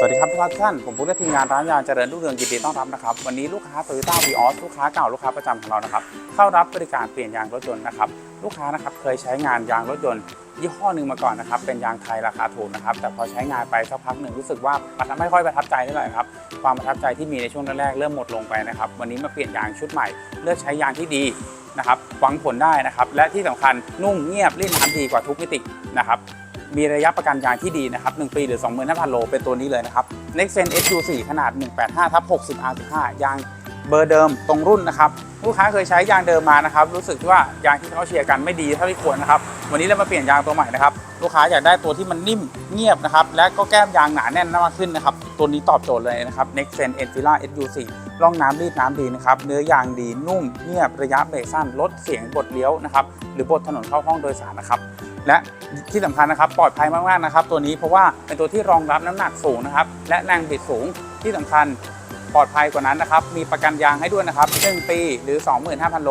สวัสดีครับทุกท่าน ผมพุทธทีมงานร้านยางเจริญรุ่งเรืองยินดีต้อนรับนะครับ วันนี้ลูกค้าโตโยต้าวีออสลูกค้าเก่าลูกค้าประจำของเรานะครับ เข้ารับบริการเปลี่ยนยางรถยนต์นะครับลูกค้านะครับเคยใช้งานยางรถยนต์ยี่ห้อหนึ่งมาก่อนนะครับเป็นยางไทยราคาถูกนะครับแต่พอใช้งานไปสักพักหนึ่งรู้สึกว่าประทับไม่ค่อยประทับใจเท่าไหร่ครับความประทับใจที่มีในช่วงแรกๆเริ่มหมดลงไปนะครับวันนี้มาเปลี่ยนยางชุดใหม่ เลือกใช้ยางที่ดีนะครับหวังผลได้นะครับและที่สำคัญนุ่มเงียบลื่นน้ำดีกว่าทุกมิตินะครับ มีระยะประกันยางที่ดีนะครับ 1 ปีหรือ 25,000 โล เป็นตัวนี้เลยนะครับ Nexen SU4 ขนาด 185ทับ60 R15 ยางเบอร์เดิมตรงรุ่นนะครับ ลูกค้าเคยใช้ยางเดิมมานะครับ รู้สึกว่ายางที่เขาเชียร์กันไม่ดีเท่าที่ควรนะครับ วันนี้เรามาเปลี่ยนยางตัวใหม่นะครับ ลูกค้าอยากได้ตัวที่มันนิ่มเงียบนะครับ และก็แก้มยางหนาแน่นมากขึ้นนะครับ ตัวนี้ตอบโจทย์เลยนะครับ Nexen Enfila SU4 ร่องน้ำรีดน้ำดีนะครับ เนื้อยางดีนุ่มเงียบระยะเบรกสั้นลดเสียงบดเลี้ยวนะครับหรือบดถนนเข้าห้องโดยสารนะครับและที่สำคัญนะครับปลอดภัยมากๆนะครับ ตัวนี้เพราะว่าเป็นตัวที่รองรับน้ำหนักสูงนะครับและแรงบิดสูงที่สำคัญปลอดภัยกว่านั้นนะครับ มีประกันยางให้ด้วยนะครับ 1 ปีหรือ 25,000 โล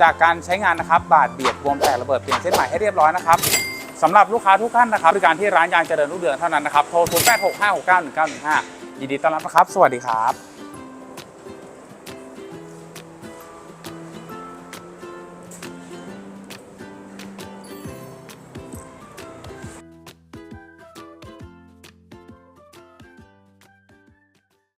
จากการใช้งานนะครับ บาดเบียดวงแตกระเบิดเปลี่ยนเส้นใหม่ให้เรียบร้อยนะครับสำหรับลูกค้าทุกท่านนะครับบริการที่ร้านยางเจริญรุ่งเรืองเท่านั้นนะครับ โทร 0865691915 ยินดีต้อนรับนะครับ สวัสดีครับ